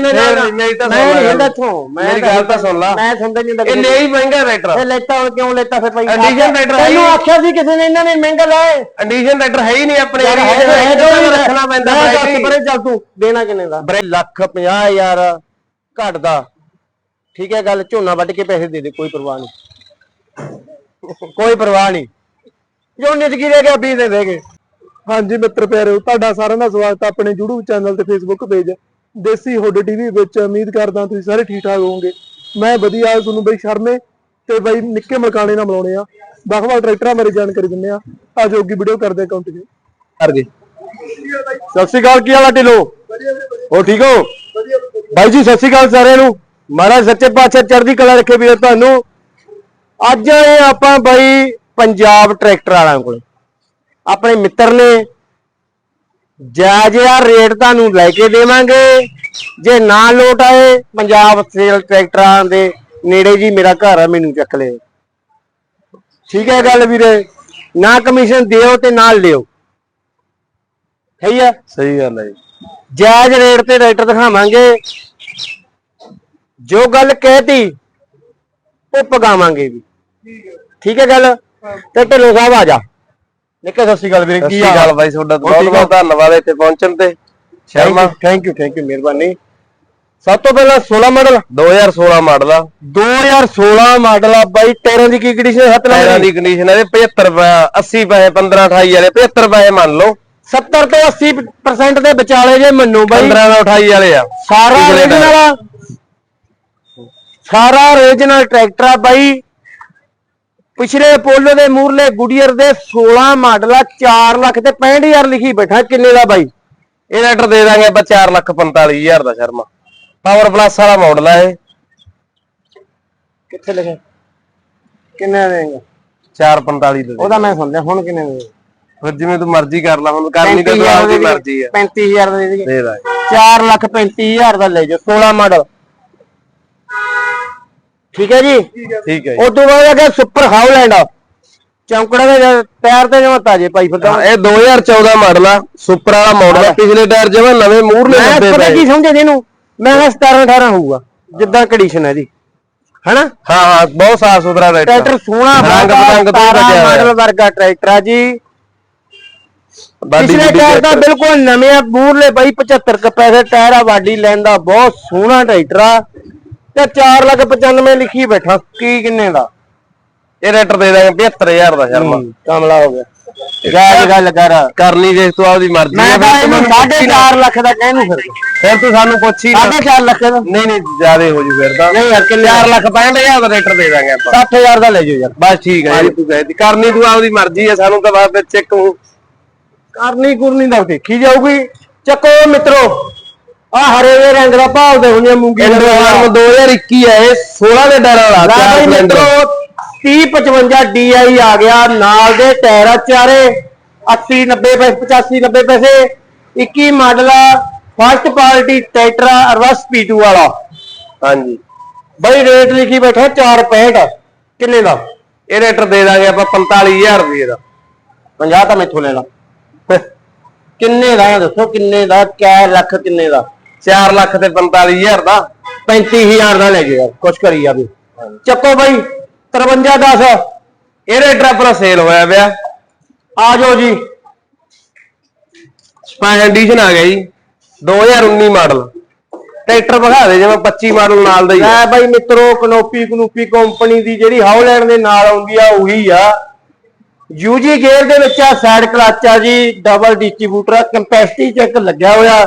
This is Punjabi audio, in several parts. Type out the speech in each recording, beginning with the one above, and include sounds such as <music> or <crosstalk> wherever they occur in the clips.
ਜਾਂਦਾ ਫੇਰ ਨਹੀਂ, ਮੇਰੀ ਤਾਂ ਮੈਂ ਸੁਣ ਲੈ ਨਹੀਂ। ਜਾਂਦਾ ਇੱਥੋਂ। ਮੈਂ ਮੇਰੀ ਗੱਲ ਤਾਂ ਸੁਣ ਲਾ। ਮੈਂ ਸੁਣਦਾ ਨਹੀਂ ਹੁੰਦਾ ਇਹ ਨਹੀਂ ਮਹਿੰਗਾ ਇਹ ਲੈਤਾ ਹੁਣ ਕਿਉਂ ਲੈਤਾ ਫਿਰ ਭਾਈ? Condition letter ਤੈਨੂੰ। ਆਖਿਆ ਸੀ ਕਿਸੇ ਨੇ ਇਹਨਾਂ ਨੇ ਮਹਿੰਗਾ ਲਾਏ ਕੰਡੀਸ਼ਨ ਟਰੈਕਟਰ ਹੈ ਹੀ ਨਹੀਂ ਆਪਣੇ ਯਾਰ ਏਰੀਏ ਹੈ ਦੇ ਤਾਂ ਰੱਖਣਾ ਪੈਂਦਾ ਮੈਂ ਦੱਸ। ਪਰੇ ਚੱਲ ਤੂੰ ਦੇਣਾ ਕਿੰਨੇ ਦਾ? ਬਰੇ ਲੱਖ 50000 ਘਟਦਾ। ਠੀਕ ਹੈ ਗੱਲ ਝੋਨਾ ਵੱਢ ਕੇ ਪੈਸੇ ਦੇ ਦੇ ਕੋਈ ਪਰਵਾਹ ਨਹੀਂ। ਕੋਈ ਪਰਵਾਹ ਨਹੀਂ। ਜੋ ਨਿਤਕੀ ਰਹਿ ਗਿਆ 20 ਦੇ ਦੇਗੇ ਹਾਂਜੀ ਮਿੱਤਰ ਪਿਆਰਿਓ ਤੁਹਾਡਾ ਸਾਰਿਆਂ ਦਾ ਸਵਾਗਤ ਹੈ। ਆਪਣੇ YouTube ਚੈਨਲ ਤੇ Facebook page Desi hood TV ਵਿੱਚ ਉਮੀਦ ਕਰਦਾ ਤੁਸੀਂ ਸਾਰੇ ਠੀਕ ਠਾਕ ਹੋਵੋਗੇ। ਮੈਂ ਵਧੀਆ ਤੁਹਾਨੂੰ ਬਈ ਸ਼ਰਮੇ ਤੇ ਬਈ ਨਿੱਕੇ ਮਲਕਾਣੇ ਨਾਲ ਮਿਲਾਉਣੇ ਆ। ਵੱਖ-ਵੱਖ ਟਰੈਕਟਰਾਂ ਬਾਰੇ ਜਾਣਕਾਰੀ ਦਿੰਦੇ ਆ। ਅੱਜ ਅੱਗੇ ਵੀਡੀਓ ਕਰਦੇ ਆ ਕੰਟੀਨਿਊ ਕਰ ਦੇ ਸਤਿ ਸ਼੍ਰੀ ਅਕਾਲ ਕੀ ਹਾਲ ਆ ਢਿੱਲੋਂ? ਹੋ ਠੀਕ ਹੋ? ਬਾਈ ਜੀ ਸਤਿ ਸ਼੍ਰੀ ਅਕਾਲ ਸਾਰਿਆਂ ਨੂੰ। ਮਹਾਰਾਜ ਸੱਚੇ ਪਾਤਸ਼ਾਹ ਚੜ੍ਹਦੀ ਕਲਾ ਰੱਖੇ ਵੀਰ ਤੁਹਾਨੂੰ। ਅੱਜ ਆਏ ਆਪਾਂ ਬਾਈ ਪੰਜਾਬ ਟਰੈਕਟਰ ਵਾਲਿਆਂ ਕੋਲ। ਆਪਣੇ ਮਿੱਤਰ ਨੇ ਜਾਇਜ਼ ਯਾਰ ਰੇਟ ਤੁਹਾਨੂੰ ਲੈ ਕੇ ਦੇਵਾਂਗੇ। ਜੇ ਨਾ ਲੋਟ ਆਏ ਪੰਜਾਬ ਸੇਲ ਟਰੈਕਟਰਾਂ ਦੇ ਨੇੜੇ ਜੀ ਮੇਰਾ ਘਰ ਆ ਮੈਨੂੰ ਚੱਕ ਲਿਓ। ਠੀਕ ਹੈ ਗੱਲ ਵੀਰੇ? ਨਾ ਕਮਿਸ਼ਨ ਦਿਓ ਤੇ ਨਾਲ ਲਿਓ। ਸਹੀ ਆ? ਸਹੀ ਗੱਲ ਹੈ ਜਾਇਜ਼ ਰੇਟ ਤੇ ਟਰੈਕਟਰ ਦਿਖਾਵਾਂਗੇ। ਜੋ ਗੱਲ ਕਹਿਤੀ ਉਹ ਪਗਾਵਾਂਗੇ ਵੀ। ਠੀਕ ਹੈ ਗੱਲ? ਤੇ ਢਿੱਲੋਂ ਸਾਹਿਬ ਆ ਜਾ। ਨਿੱਕੇ ਸਤਿ ਸ਼੍ਰੀ ਅਕਾਲ ਵੀਰੇ ਕੀ ਹਾਲ? ਬਾਈ ਤੁਹਾਡਾ ਬਹੁਤ? ਬਹੁਤ ਧੰਨਵਾਦ ਇੱਥੇ ਪਹੁੰਚਣ ਤੇ। Sharma. Thank you thank you ਮਿਹਰਬਾਨੀ। ਸਭ ਤੋਂ ਪਹਿਲਾਂ 16 ਮਾਡਲ। 2016 ਮਾਡਲ ਆ। 2016 ਮਾਡਲ ਆ ਬਾਈ 13 ਦੀ ਕੀ ਕੰਡੀਸ਼ਨ ਹੈ? 7 ਟਾਇਰਾਂ ਦੀ। ਕੰਡੀਸ਼ਨ ਹੈ 75 ਰੁਪਏ 80 ਪੈਸੇ 15 28 ਵਾਲੇ 75 ਪੈਸੇ ਮੰਨ ਲਓ। 70 ਤੋਂ 80% ਦੇ ਵਿਚਾਲੇ ਜੇ ਮੰਨੂ ਬਾਈ। 15 ਤੋਂ 28 ਵਾਲੇ ਆ। ਸਾਰਾ ਟਾਇਰ। ਓਰੀਜਨਲ ਸਾਰਾ ਓਰੀਜਨਲ ਟਰੈਕਟਰ ਆ ਬਾਈ। ਪਿਛਲੇ ਪੋਲੋ ਦੇ ਮੂਰਲੇ ਗੁਡੀਅਰ ਦੇ 16 ਮਾਡਲ ਆ 4 ਲੱਖ ਤੇ 65000 ਲਿਖੀ ਬੈਠਾ ਕਿੰਨੇ ਦਾ ਬਾਈ। ਇਹ ਲੈਟਰ ਦੇ ਦਾਂਗੇ ਆਪਾਂ 4 ਲੱਖ 45 ਹਜ਼ਾਰ ਦਾ ਸ਼ਰਮਾ। ਪਾਵਰ ਪਲੱਸ ਵਾਲਾ ਮਾਡਲ ਆ ਇਹ। ਕਿੱਥੇ ਲਿਖਿਆ? ਕਿੰਨੇ ਦੇਗਾ? 445 ਦੇ ਦੇ। ਉਹਦਾ ਮੈਂ ਸੁਣ ਲਿਆ ਹੁਣ ਕਿੰਨੇ ਦੇ ਫਿਰ ਜਿਵੇਂ ਤੂੰ ਮਰਜ਼ੀ ਕਰ ਲਾ ਹੁਣ ਕਰਨੀ ਤਾਂ ਤੂੰ ਆਪਦੀ ਮਰਜ਼ੀ ਆ। 35000 ਦਾ ਦੇ। ਦੇਗੇ ਦੇ ਦਾਂਗੇ। 4 ਲੱਖ 35000 ਦਾ ਲੈ ਜਾਓ 16 ਮਾਡਲ। ਠੀਕ ਹੈ ਜੀ? ਠੀਕ ਹੈ ਜੀ। ਉਸ ਤੋਂ ਬਾਅਦ ਆ ਗਿਆ ਸੁਪਰ ਹਾਊਲੈਂਡ ਚੌਂਕੜਾ ਦੇ ਟਾਇਰ ਤੇ ਜਮਾ ਤਾਜੇ ਪਾਈ ਫਿਰਦਾ ਹਾਂ, ਇਹ 2014 ਮਾਡਲ ਆ। ਸੁਪਰ ਵਾਲਾ ਮਾਡਲ ਆ। ਪਿਛਲੇ ਟਾਇਰ ਜਿਵੇਂ ਨਵੇਂ ਮੂਹਰਲੇ ਮੈਂ ਲੱਗੇ ਪਤਾ ਪਏ। ਕੀ ਸਮਝੇ ਇਹਨੂੰ? ਮੈਂ ਕਿਹਾ 17 18 ਹੋਊਗਾ ਜਿੱਦਾਂ ਕੰਡੀਸ਼ਨ ਹੈ ਇਹਦੀ। ਹਨਾ? ਹਾਂ ਹਾਂ ਬਹੁਤ ਸਾਫ਼ ਸੁਥਰਾ ਟਰੈਕਟਰ ਟਰੈਕਟਰ ਸੋਹਣਾ ਰੰਗ ਬਰੰਗ ਤੋਂ ਲੱਗਿਆ ਹੋਇਆ। ਮਾਡਲ ਵਰਗਾ ਟਰੈਕਟਰ ਆ ਜੀ। ਬਾਡੀ ਪਿਛਲੇ ਬੁੱਡੀ ਟਾਇਰ ਤਾਂ ਟਰੈਕਟਰ। ਬਿਲਕੁਲ ਨਵੇਂ ਆ ਮੂਰਲੇ ਬਾਈ 75 ਕੁ ਪੈਸੇ ਟਾਇਰ ਆ ਵਾਡੀ ਲੈਂਦਾ ਬਹੁਤ ਸੋਹਣਾ ਟਰੈਕਟਰ ਆ। ਤੇ 4 ਲੱਖ 95 ਲਿਖੀ ਬੈਠਾ ਕੀ ਕਿੰਨੇ ਦਾ? ਇਹ ਰੇਟਰ ਦੇ ਦਾਂਗੇ 75000 ਦਾ ਸ਼ਰਮਾ। ਕਮਲਾ ਹੋ ਗਿਆ। ਜਾਇਜ਼ ਗੱਲ ਕਰ। ਕਰਨੀ ਜੇ ਤੂੰ ਆਪਦੀ ਮਰਜ਼ੀ ਮੈਂ ਤਾਂ ਇਹਨੂੰ ਤੂੰ ਮੈਨੂੰ 4.5 ਲੱਖ ਦਾ ਕਹਿਨੂੰ ਫਿਰ ਫਿਰ ਤੂੰ ਸਾਨੂੰ ਪੁੱਛ ਹੀ ਨਾ। 4.5 ਲੱਖ ਦਾ ਨਹੀਂ ਨਹੀਂ ਜ਼ਿਆਦੇ ਹੋ ਜੂ ਫਿਰ ਤਾਂ। ਨਹੀਂ ਯਾਰ ਕਿੰਨੇ 4 ਲੱਖ 65000 ਦਾ ਰੇਟਰ ਦੇ ਦਾਂਗੇ ਆਪਾਂ। 60000 ਦਾ ਲੈ ਜਾਓ ਯਾਰ। ਬਸ ਠੀਕ ਹੈ ਜੀ ਤੂੰ ਕਹਿਦੀ ਕਰਨੀ ਤੂੰ ਆਪਦੀ ਮਰਜ਼ੀ ਹੈ ਸਾਨੂੰ ਤਾਂ ਬਸ ਵਿੱਚ ਉਹ ਕਰਨੀ ਕੁਰਨੀ ਦਾ ਦੇਖੀ ਜਾਊਗੀ। ਚੱਕੋ ਮਿੱਤਰੋ। ਆ ਹਰੇ ਜਿਹੇ ਰੰਗ ਦਾ ਭਾਲਦੇ ਹੁੰਦੇ ਮੂੰਗੀ ਦਾ ਇੰਡੋਆਰਮ 2021 ਹੈ ਇਹ 16 ਦੇ ਡਰ ਵਾਲਾ ਲੈ ਚਾਰ ਬਈ। ਮਿੱਤਰੋ 3055 DI ਆ ਗਿਆ ਨਾਲ ਦੇ ਟਾਇਰ ਆ ਚਾਰੇ 80 90 ਪੈਸੇ 85 90 ਪੈਸੇ। 21 ਮਾਡਲ ਆ ਫਸਟ ਪਾਰਟੀ ਟਰੈਕਟਰ ਆ ਰਵਸ P2 ਵਾਲਾ। ਹਾਂਜੀ। ਬਈ ਰੇਟ ਲਿਖੀ ਬੈਠਾ 465 ਕਿੰਨੇ ਦਾ? ਇਹ ਰੇਟਰ ਦੇ ਦਾਂਗੇ ਆਪਾਂ 45000 ਰੁਪਏ ਦਾ। 50 ਤਾਂ ਮੈਥੋਂ ਲੈ ਲਾ। <laughs> ਕਿੰਨੇ ਦਾ ਦੱਸੋ ਕਿੰਨੇ ਦਾ ਕਿਆ ਲੱਖ ਕਿੰਨੇ ਦਾ? 4 ਲੱਖ ਤੇ 45000 ਦਾ 35000 ਦਾ ਲੈ ਜਾਓ ਯਾਰ ਕੁਛ ਕਰੀ ਜਾਵੇ ਚੱਕੋ ਬਾਈ 53 10 ਇਹ ਸੇਲ ਹੋਇਆ ਪਿਆ। ਆ ਜਾਓ ਜੀ। ਸਪਾਈਨ ਐਡੀਸ਼ਨ ਆ ਗਿਆ ਜੀ। 2019 ਮਾਡਲ। ਟਰੈਕਟਰ ਵਿਖਾ ਦੇ ਜਿਵੇਂ 25 ਮਾਡਲ ਨਾਲ ਦਾ ਹੀ ਆ। ਬਾਈ ਮਿੱਤਰੋ, ਕਨੋਪੀ ਕਨੂਪੀ ਕੰਪਨੀ ਦੀ ਜਿਹੜੀ ਹਾਉਲੈਂਡ ਦੇ ਨਾਲ ਆਉਂਦੀ ਆ, ਉਹੀ ਆ। ਯੂਜੀ ਗੇਅਰ ਦੇ ਵਿੱਚ ਆ ਸਾਈਡ ਕਲਚ ਆ ਜੀ ਡਬਲ ਡਿਸਟ੍ਰੀਬਿਊਟਰ ਆ ਕੰਪੈਸਿਟੀ ਚੈੱਕ ਲੱਗਿਆ ਹੋਇਆ।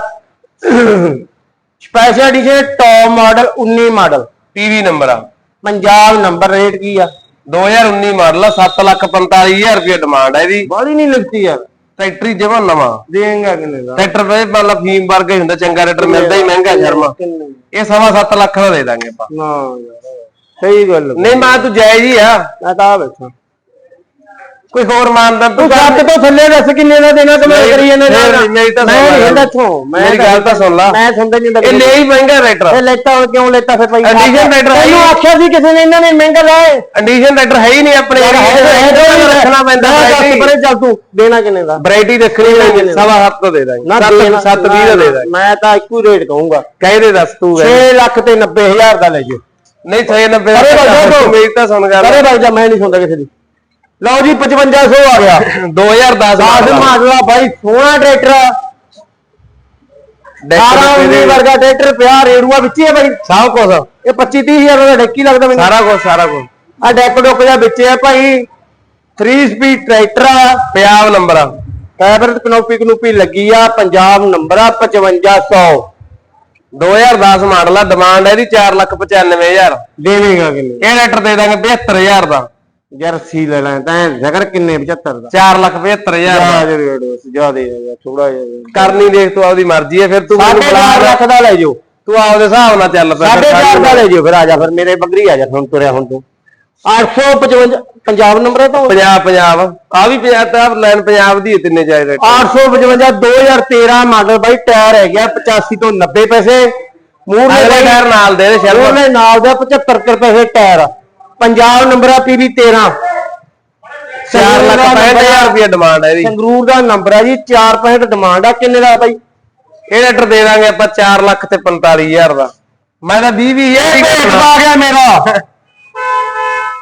Special edition top model 19 model. PV number ਆ। ਪੰਜਾਬ ਨੰਬਰ ਰੇਟ ਕੀ ਆ? 2019 ਮਾਡਲ ਆ 7 ਲੱਖ 45000 ਰੁਪਏ ਡਿਮਾਂਡ ਹੈ ਇਹਦੀ। ਬਾਲੀ ਨਹੀਂ ਲੱਗਦੀ ਯਾਰ ਟਰੈਕਟਰ ਹੀ ਜਮਾ ਨਵਾਂ। ਦੇਂਗਾ ਕਿੰਨੇ ਦਾ? ਟਰੈਕਟਰ ਵੇ ਮੰਨ ਲਾ ਫੀਮ ਵਰਗਾ ਹੀ ਹੁੰਦਾ ਚੰਗਾ ਰੇਟਰ ਮਿਲਦਾ ਹੀ ਮਹਿੰਗਾ ਸ਼ਰਮਾ। ਇਹ ਸਵਾ 7 ਲੱਖ ਦਾ ਦੇ ਦਾਂਗੇ ਆਪਾਂ। ਨਾ ਯਾਰ ਸਹੀ ਗੱਲ ਨਹੀਂ ਮੈਂ ਤੂੰ ਜਾਇਜ਼ ਹੀ ਆ। ਮੈਂ ਤਾਂ ਆ ਬੈਠਾ ਕੋਈ ਹੋਰ ਮਾਨਦਾ ਤੂੰ ਸੱਤ ਤੋਂ ਥੱਲੇ ਦੱਸ ਕਿੰਨੇ ਦਾ ਦੇਣਾ ਤੇ ਮੈਂ ਨਹੀਂ, ਕਰੀ ਜਾਂਦਾ ਨਹੀਂ। ਨਹੀਂ ਤਾਂ ਮੈਂ ਨਹੀਂ। ਹੁੰਦਾ ਇੱਥੋਂ। ਮੇਰੀ ਗੱਲ ਤਾਂ ਸੁਣ ਲਾ। ਮੈਂ ਸੁਣਦਾ ਨਹੀਂ ਇਹ ਲੈ ਹੀ ਮਹਿੰਗਾ ਟਰੈਕਟਰ ਇਹ ਲੈਤਾ ਹੁਣ ਕਿਉਂ ਲੈਤਾ? ਫਿਰ ਭਾਈ Condition tractor ਹੈ ਨਹੀਂ। ਆਖਿਆ ਸੀ ਕਿਸੇ ਨੇ ਇਹਨਾਂ ਨੇ ਮਹਿੰਗਾ ਲਾਏ ਕੰਡੀਸ਼ਨ ਟਰੈਕਟਰ ਹੈ ਹੀ ਨਹੀਂ ਆਪਣੇ ਰੱਖਣਾ ਪੈਂਦਾ ਦੱਸ ਪਰੇ ਚੱਲ ਤੂੰ ਦੇਣਾ ਕਿੰਨੇ ਦਾ? ਵੈਰਾਈਟੀ ਦੇਖਣੀ ਪੈਂਦੀ। ਸਵਾ ਹੱਥ ਤੋਂ ਦੇ ਦਾਂਗੇ। ਨਾ ਸੱਤ ਦੇਣਾ- ਸੱਤ ਵੀਹ ਦਾ ਦੇ ਦਾਂਗੇ। ਮੈਂ ਤਾਂ ਇੱਕੋ ਰੇਟ ਕਹੂੰਗਾ। ਕਹਿ ਦੇ ਦੱਸ ਤੂੰ 6 ਲੱਖ ਤੇ 90 ਹਜ਼ਾਰ ਦਾ ਲੈ ਜਿਓ ਨਹੀਂ 690 ਅਰੇ ਬਾਈ। ਮੇਰੀ ਤਾਂ ਸੁਣ ਗੱਲ। ਕਰੇ ਬਾਈ ਜਾ ਮੈਂ ਨਹੀਂ ਸੁਣਦਾ ਕਿਸੇ ਦੀ। ਲਓ ਜੀ 5500 ਆ ਗਿਆ। 2010 10 ਮਾਡਲਾ ਬਾਈ ਸੋਹਣਾ ਟਰੈਕਟਰ ਆ। 18 19 ਵਰਗਾ ਟਰੈਕਟਰ ਪਿਆ ਰੇੜੂਆ ਵਿੱਚ ਹੀ ਹੈ ਬਾਈ। ਸਭ ਕੁਝ ਇਹ 25 30 ਹਜ਼ਾਰ ਦਾ ਡੈਕੀ ਲੱਗਦਾ ਮੈਨੂੰ। ਸਾਰਾ ਕੁਝ ਸਾਰਾ ਕੁਝ ਆ ਡੈਕ ਡੁੱਕ ਜਿਹਾ ਵਿੱਚ ਹੈ ਭਾਈ। 3 ਸਪੀਡ ਟਰੈਕਟਰ ਆ। ਪੰਜਾਬ ਨੰਬਰ ਆ। ਕੈਬਰ ਕਨੋਪੀ ਕਨੂਪੀ ਲੱਗੀ ਆ ਪੰਜਾਬ ਨੰਬਰ ਆ 5500 2010 ਮਾਡਲ ਆ ਡਿਮਾਂਡ ਹੈ ਇਹਦੀ 495000 ਦੇਵੇਂਗਾ ਕਿੰਨੇ? ਇਹ ਲੈਟਰ ਦੇ ਦਾਂਗੇ 75000 ਦਾ। ਜਰਸੀ ਲੈ ਲੈ ਤਾਂ ਜ਼ਕਰ ਕਿੰਨੇ 75 ਦਾ? 475000 ਦਾ। ਜ਼ਿਆਦਾ ਰੇਟ ਜ਼ਿਆਦਾ ਥੋੜਾ ਜਿਹਾ ਕਰਨੀ ਦੇਖ ਤੂੰ ਆਪਦੀ ਮਰਜ਼ੀ ਹੈ ਫਿਰ ਤੂੰ ਮੈਨੂੰ ਸਾਢੇ ਬੁਲਾ ਚਾਰ ਲੈ। ਲੱਖ ਦਾ ਲੈ ਜਾਓ। ਤੂੰ ਆਪਦੇ ਹਿਸਾਬ ਨਾਲ ਚੱਲ ਸਾਢੇ ਚਾਰ ਦਾ ਲੈ ਜਾਓ ਫਿਰ ਆ ਜਾ ਫਿਰ ਮੇਰੇ ਬੱਗਰੀ ਆ ਜਾ ਹੁਣ ਤੁਰਿਆ ਹੁਣ ਤੂੰ। 855 ਪੰਜਾਬ ਨੰਬਰ ਹੈ ਤਾਂ ਪੰਜਾਬ ਪੰਜਾਬ ਆ ਵੀ ਪੰਜਾਬ ਤਾਂ ਲਾਈਨ ਪੰਜਾਬ ਦੀ ਹੈ ਤਿੰਨੇ ਚਾਹੀਦੇ 855 2013 ਮਾਡਲ ਬਾਈ ਟਾਇਰ ਹੈ ਗਿਆ 85 ਤੋਂ 90 ਪੈਸੇ। ਮੂਹਰੇ ਟਾਇਰ ਨਾਲ ਦੇ ਦੇ ਸ਼ਰਮ। ਨਾਲ ਦਾ 75 ਕੁ ਪੈਸੇ ਟਾਇਰ ਆ। ਪੰਜਾਬ ਨੰਬਰ ਆ ਪੀਬੀ 13 4 ਲੱਖ 65000 ਰੁਪਏ ਡਿਮਾਂਡ ਹੈ ਇਹਦੀ। ਸੰਗਰੂਰ ਦਾ ਨੰਬਰ ਆ ਜੀ 465 ਡਿਮਾਂਡ ਆ। ਕਿੰਨੇ ਦਾ ਬਾਈ? ਇਹ ਲੈਟਰ ਦੇ ਦਾਂਗੇ ਆਪਾਂ 4 ਲੱਖ ਤੇ 45000 ਦਾ। ਮੈਂ ਤਾਂ 20 20000 ਹੀ ਭੇਟ ਆ ਗਿਆ ਮੇਰਾ।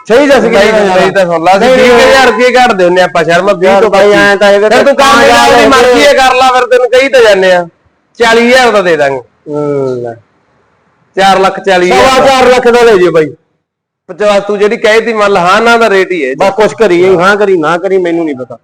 ਸਹੀ ਦੱਸ ਨਹੀਂ ਨਹੀਂ ਤਾਂ ਸੁਣ ਲਾ ਅਸੀਂ ਨਹੀਂ, 20000 ਰੁਪਏ ਘੱਟ ਦੇ ਹੁੰਨੇ ਆਪਾਂ ਸ਼ਰਮਾ 20 ਤੋਂ ਬਾਈ ਐਂ ਤਾਂ ਇਹ ਫਿਰ ਤੂੰ ਕੰਮ ਦੀ ਮਰਜ਼ੀ ਹੈ ਕਰ ਲਾ ਫਿਰ ਤੈਨੂੰ ਕਹੀ ਤਾਂ ਜਾਂਦੇ ਆ 40000 ਦਾ ਦੇ ਦਾਂਗੇ। ਹੂੰ। 4 ਲੱਖ 40000 ਸਵਾ ਚਾਰ ਲੱਖ ਦਾ ਲੈ ਜਿਓ ਬਾਈ। ਪਚਾਸ ਤੂੰ ਜਿਹੜੀ ਕਹਿਤੀ ਮੰਨ ਲਾ ਹਾਂ ਨਾ ਦਾ ਰੇਟ ਹੀ ਹੈ ਬਸ ਕੁਛ ਕਰੀਏ ਹਾਂ। ਕਰੀ ਨਾ ਕਰੀ ਮੈਨੂੰ ਨਹੀਂ ਪਤਾ।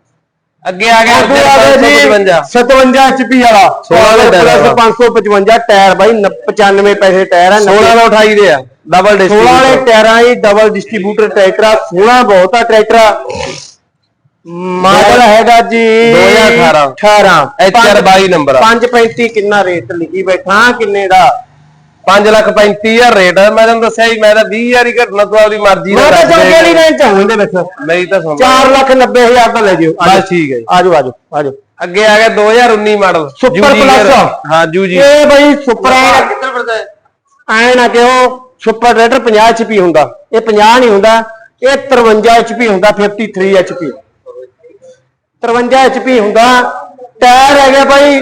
ਅੱਗੇ ਆ ਗਿਆ ਅੱਗੇ ਆ ਗਿਆ ਜੀ 55 57 HP ਵਾਲਾ। 16 ਦਾ ਟਾਇਰ ਆ। 555 ਟਾਇਰ ਬਾਈ 95 ਪੈਸੇ ਟਾਇਰ ਆ 16 ਦਾ 28 ਦੇ ਆ ਡਬਲ 16 ਡਿਸਕ ਵਾਲੇ ਟਾਇਰਾਂ ਹੀ ਡਬਲ ਡਿਸਟ੍ਰੀਬਿਊਟਰ ਟਰੈਕਟਰ ਆ ਸੋਹਣਾ ਬਹੁਤ ਆ ਟਰੈਕਟਰ ਆ। ਮਾਡਲ ਹੈਗਾ ਜੀ 2018 18 HR 22 ਨੰਬਰ ਆ। 535 ਕਿੰਨਾ ਰੇਟ ਲਿਖੀ ਬੈਠਾ ਕਿੰਨੇ ਦਾ? 5 ਲੱਖ 35000 ਰੇਟ ਆ। ਮੈਂ ਤੈਨੂੰ ਦੱਸਿਆ ਹੀ ਮੈਂ ਤਾਂ 20000 ਹੀ ਘਟਣਾ ਤੂੰ ਆਪਦੀ ਮਰਜ਼ੀ ਮੈਂ ਨਾਲ ਤਾਂ ਚੌਂਕੇ ਵਾਲੀ ਦੇ। ਰੇਂਜ ਚ ਆਉਂਦੇ ਵਿੱਚ ਮੇਰੀ ਤਾਂ ਸੁਣ। 4 ਲੱਖ 90 ਹਜ਼ਾਰ ਦਾ ਲੈ ਜਿਓ। ਬਸ ਠੀਕ ਹੈ ਜੀ। ਆਜੋ ਆਜੋ ਆਜੋ। ਅੱਗੇ ਆ ਗਿਆ 2019 ਮਾਡਲ। ਸੁਪਰ ਪਲੱਸ ਹਾਂ ਜੂ ਜੀ। ਇਹ ਬਈ ਸੁਪਰ ਐ ਨਾ ਕਿਉਂ ਸੁਪਰ ਰੇਟਰ 50 HP ਹੁੰਦਾ। ਇਹ 50 ਨਹੀਂ ਹੁੰਦਾ ਇਹ 53 HP ਹੁੰਦਾ 53 HP 53 HP ਹੁੰਦਾ। ਟਾਇਰ ਹੈਗਾ ਭਾਈ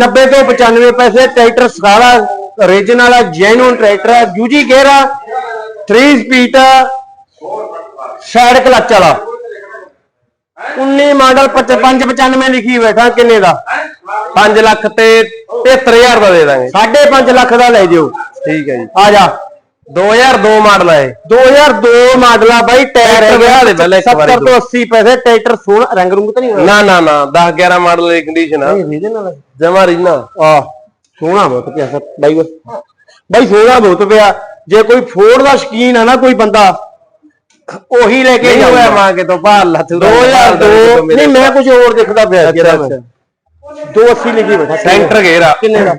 90 ਤੋਂ 95 ਪੈਸੇ ਟਰੈਕਟਰ ਸਾਰਾ ਓਰੀਜਨਲ ਆ ਜੈਨੂਨ ਟਰੈਕਟਰ ਆ ਜੂਜੀ ਗੇਅਰ ਆ 3 ਸਪੀਡ ਸਾਈਡ ਕਲਚ ਵਾਲਾ। 19 ਮਾਡਲ 5595 ਲਿਖੀ ਬੈਠਾ ਕਿੰਨੇ ਦਾ? 5 ਲੱਖ ਤੇ 73000 ਦਾ ਦੇ ਦਾਂਗੇ। 5.5 ਲੱਖ ਦਾ ਲੈ ਜਿਓ। ਠੀਕ ਹੈ ਜੀ। ਆ ਜਾ। 2002 ਮਾਡਲ ਹੈ 2002 ਮਾਡਲ ਆ ਬਾਈ ਟਾਇਰ ਵਿਆਹ ਦੇ ਪਹਿਲਾਂ ਇੱਕ ਵਾਰੀ 70 ਤੋਂ 80 ਪੈਸੇ ਟਰੈਕਟਰ ਸੋਹਣਾ ਰੰਗ ਰੁੰਗ ਤਾਂ ਨਹੀਂ ਨਾ ਨਾ ਨਾ 10 11 ਮਾਡਲ ਦੀ ਕੰਡੀਸ਼ਨ ਆ। ਇਹਦੇ ਨਾਲ ਜਮਾ ਰੀਨਾ ਆ। ਸੋਹਣਾ ਬਹੁਤ ਪਿਆ ਸਰ ਬਾਈ ਓਏ। ਬਾਈ ਸੋਹਣਾ ਬਹੁਤ ਪਿਆ। ਜੇ ਕੋਈ ਫੋੜ ਦਾ ਸ਼ਕੀਨ ਆ ਨਾ ਕੋਈ ਬੰਦਾ ਉਹੀ ਲੈ ਕੇ ਜਾਊਗਾ। ਮਾਂ ਕੇ ਤੋਂ ਭਾਲ ਲਾ ਤੂੰ 2002 ਨਹੀਂ ਮੈਂ ਕੁਝ ਹੋਰ ਦੇਖਦਾ ਪਿਆ ਜਿਹੜਾ ਮੈਂ। 280 ਲਿਖੀ ਬੈਠਾ ਸੈਂਟਰ ਆ ਕਿੰਨੇ ਦਾ?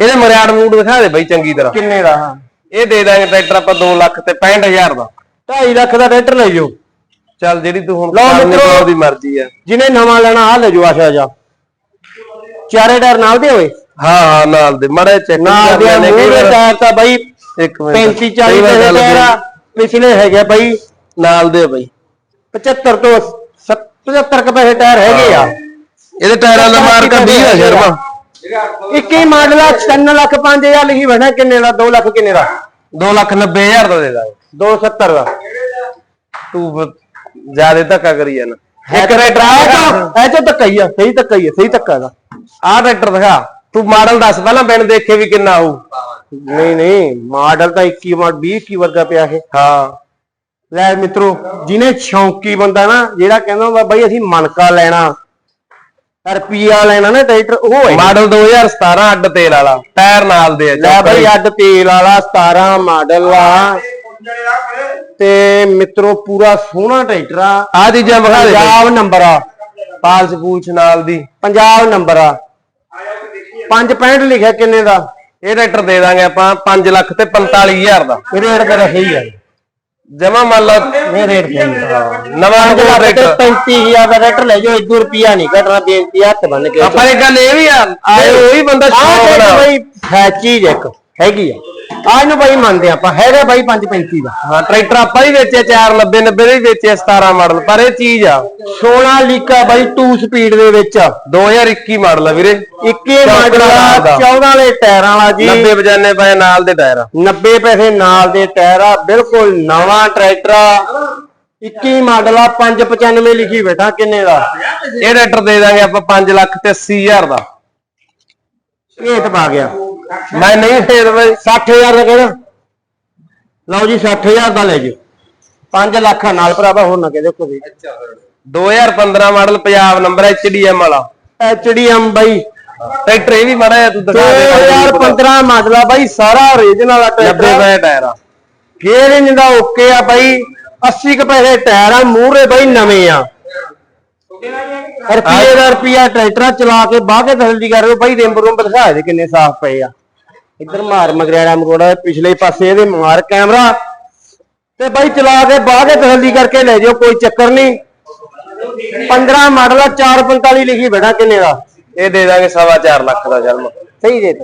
ਇਹਦੇ ਮਰਿਆੜ ਮੂਡ ਦਿਖਾ ਦੇ ਬਾਈ ਚੰਗੀ ਤਰ੍ਹਾਂ। ਕਿੰਨੇ ਦਾ? ਹਾਂ। ਇਹ ਦੇ ਦਾਂਗੇ ਟਰੈਕਟਰ ਆਪਾਂ 2 ਲੱਖ ਤੇ 65000 ਦਾ। 2.5 ਲੱਖ ਦਾ ਟਰੈਕਟਰ ਲੈ ਜਾਓ। ਚੱਲ ਜਿਹੜੀ ਤੂੰ ਹੁਣ ਲਓ ਮਿੱਤਰੋ। ਦੀ ਮਰਜ਼ੀ ਆ। ਜਿਹਨੇ ਨਵਾਂ ਲੈਣਾ ਆ ਲੈ ਜਾਓ ਆਸ਼ਾ ਜਾ। ਚਾਰੇ ਟਾਇਰ ਨਾਲ ਦੇ ਹੋਏ ਹਾਂ ਹਾਂ ਨਾਲ ਦੇ ਮੜੇ ਚੈੱਕ ਨਾਲ ਦੇ ਮੂਹਰੇ ਟਾਇਰ ਤਾਂ ਬਾਈ ਇੱਕ ਮਿੰਟ 35 40 ਪੈਸੇ ਟਾਇਰ ਆ ਪਿਛਲੇ ਹੈਗੇ ਆ ਬਾਈ। ਨਾਲ ਦੇ ਬਾਈ। 75 ਤੋਂ 75 ਕ ਪੈਸੇ ਟਾਇਰ ਹੈਗੇ ਆ। ਇਹਦੇ ਟਾਇਰਾਂ ਦਾ ਮਾਰਕਾ 20 ਆ ਸ਼ਰਮਾ। 21 ਮਾਡਲ ਆ 3 ਲੱਖ 5000 ਲਿਖੀ ਬਣਾ ਕਿੰਨੇ ਦਾ 2 ਲੱਖ ਕਿੰਨੇ ਦਾ? 2 ਲੱਖ 90000 ਦਾ ਦੇ ਦਾਂਗੇ। 270 ਦਾ। ਤੂੰ ਜ਼ਿਆਦਾ ਧੱਕਾ ਕਰੀ ਜਾਣਾ। ਇੱਕ ਰੇਟ ਆ। ਇਹ ਤਾਂ ਧੱਕਾ ਹੀ ਆ ਸਹੀ ਧੱਕਾ ਹੀ ਆ ਸਹੀ ਧੱਕਾ ਦਾ ਆਹ ਟਰੈਕਟਰ ਦਿਖਾ। ਤੂੰ ਮਾਡਲ ਦੱਸ ਪਹਿਲਾਂ ਬਿਨ ਦੇਖੇ ਵੀ ਕਿੰਨਾ ਆਊ। ਨਹੀਂ ਨਹੀਂ ਮਾਡਲ ਤਾਂ 21 ਮਾਡਲ 20 21 ਵਰਗਾ ਪਿਆ ਇਹ। ਹਾਂ। ਲੈ ਮਿੱਤਰੋ ਜਿਹਨੇ ਸ਼ੌਂਕੀ ਬੰਦਾ ਨਾ ਜਿਹੜਾ ਕਹਿੰਦਾ ਹੁੰਦਾ ਬਾਈ ਅਸੀਂ ਮਣਕਾ ਲੈਣਾ ਰੁਪਈਆ ਲੈਣਾ ਨਾ ਟਰੈਕਟਰ ਉਹ ਹੈ। ਮਾਡਲ 2017 ਅੱਡ ਤੇਲ ਵਾਲਾ ਟਾਇਰ ਨਾਲ ਦੇ ਆ, ਲੈ ਬਾਈ ਅੱਡ ਤੇਲ ਵਾਲਾ 17 ਮਾਡਲ ਆ। ਤੇ ਮਿੱਤਰੋ ਪੂਰਾ ਸੋਹਣਾ ਟਰੈਕਟਰ ਆ। ਆਹ ਚੀਜ਼ਾਂ ਵਿਖਾ ਦੇ। ਪੰਜਾਬ ਨੰਬਰ ਆ। ਪਾਲਸ ਪੂਲਸ ਨਾਲ ਦੀ। ਪੰਜਾਬ ਨੰਬਰ ਆ। 565 ਲਿਖਿਆ ਕਿੰਨੇ ਦਾ? ਇਹ ਟਰੈਕਟਰ ਦੇ ਦਾਂਗੇ ਆਪਾਂ 5 ਲੱਖ ਤੇ 45000 ਦਾ। ਇਹ ਰੇਟ ਤੇਰਾ ਸਹੀ ਆ। ਜਮਾ ਮੰਨ ਲਾ ਇਹ ਰੇਟ ਨਵਾਂ ਕੋਲ ਲੱਖ ਤੇ ਟਰੈਕਟਰ 35000 ਦਾ ਟਰੈਕਟਰ ਲੈ ਜਾਓ 1 ਰੁਪਿਆ ਨਹੀਂ ਘਟਣਾ ਬੇਨਤੀ ਹੱਥ ਬੰਨ ਕੇ ਆਪਾਂ ਇਹ ਗੱਲ ਇਹ ਵੀ ਆ ਆਏ ਉਹੀ ਬੰਦਾ ਸ਼ੌਕ ਨਾਲ ਬਾਈ ਹੈ ਚੀਜ਼ ਇੱਕ। ਹੈਗੀ ਆ। ਆਹ ਇਹਨੂੰ ਬਾਈ ਮੰਨਦੇ ਆਪਾਂ ਹੈਗਾ ਬਾਈ 535 ਦਾ। ਹਾਂ ਟਰੈਕਟਰ ਆਪਾਂ ਹੀ ਵੇਚਿਆ 490 90 ਦੇ ਵੀ ਵੇਚਿਆ 17 ਮਾਡਲ ਪਰ ਇਹ ਚੀਜ਼ ਆ 16 ਲੀਕਾ ਬਾਈ 2 ਸਪੀਡ ਦੇ ਵਿੱਚ 2021 ਮਾਡਲ ਆ ਵੀਰੇ। 21 ਮਾਡਲ ਆ, ਦਾ। 14 ਵਾਲੇ ਟਾਇਰਾਂ ਵਾਲਾ ਜੀ। 90 ਬਜਾਨੇ ਪਏ ਨਾਲ ਦੇ ਟਾਇਰ 90 ਪੈਸੇ ਨਾਲ ਦੇ ਟਾਇਰ ਆ ਬਿਲਕੁਲ ਨਵਾਂ ਟਰੈਕਟਰ ਆ। 21 ਮਾਡਲ ਆ 595 ਲਿਖੀ ਬੈਠਾ ਕਿੰਨੇ ਦਾ? ਇਹ ਟਰੈਕਟਰ ਦੇ ਦਾਂਗੇ ਆਪਾਂ 5 ਲੱਖ ਤੇ 80 ਹਜ਼ਾਰ ਦਾ। ਇਹ ਤਾਂ ਪਾ ਗਿਆ। ਮੈਂ ਨਹੀਂ ਫੇਰ ਬਈ 60000 ਦਾ ਕਿਹੜਾ ਲਓ ਜੀ 60000 ਦਾ ਲੈ ਜਿਓ। 5 ਲੱਖ ਨਾਲ ਭਰਾਵਾ ਹੋਰ ਨਾ ਕਹਦੇ ਕੋਈ 2015 ਮਾਡਲ ਪੰਜਾਬ ਨੰਬਰ ਐਚਡੀਐਮ ਵਾਲਾ। ਐਚਡੀਐਮ ਬਾਈ। ਟਰੈਕਟਰ ਇਹ ਵੀ ਮਾੜਾ ਤੂੰ ਦਿਖਾ ਦੇ। 2015 ਮਾਡਲ ਆ ਬਾਈ ਸਾਰਾ ਓਰੀਜਨਲ ਆ 90 ਟਰੈਕਟਰ ਪਏ ਟਾਇਰ ਆ। ਗੇਅਰ ਇੰਜ ਦਾ ਓਕੇ ਆ ਬਾਈ। 80 ਕੁ ਪੈਸੇ ਟਾਇਰ ਆ ਮੂਹਰੇ ਬਾਈ ਨਵੇਂ ਆ। ਰੁਪਈਏ ਦਾ ਰੁਪਈਆ ਟਰੈਕਟਰ ਚਲਾ ਕੇ ਬਾਹ ਕੇ ਤਸੱਲੀ ਕਰ ਰਹੇ ਬਾਈ ਰਿੰਬ ਰੁੰਬ ਦਿਖਾ ਦੇ ਕਿੰਨੇ ਸਾਫ਼ ਪਏ ਆ। ਇੱਧਰ ਮਾਰ ਮਗਰਿਆੜਾ ਮਗੋੜਾ ਪਿਛਲੇ ਪਾਸੇ ਇਹਦੇ ਮਾਰ ਕੈਮਰਾ। ਤੇ ਬਾਈ ਚਲਾ ਕੇ ਬਾਹ ਕੇ ਤਸੱਲੀ ਕਰਕੇ ਲੈ ਜਾਓ ਕੋਈ ਚੱਕਰ ਨਹੀਂ। 15 ਮਾਡਲ ਆ 445 ਲਿਖੀ ਬੈਠਾ ਕਿੰਨੇ ਦਾ? ਇਹ ਦੇ ਦਾਂਗੇ ਸਵਾ ਚਾਰ ਲੱਖ ਦਾ ਜਨਮ। ਸਹੀ ਰੇਟ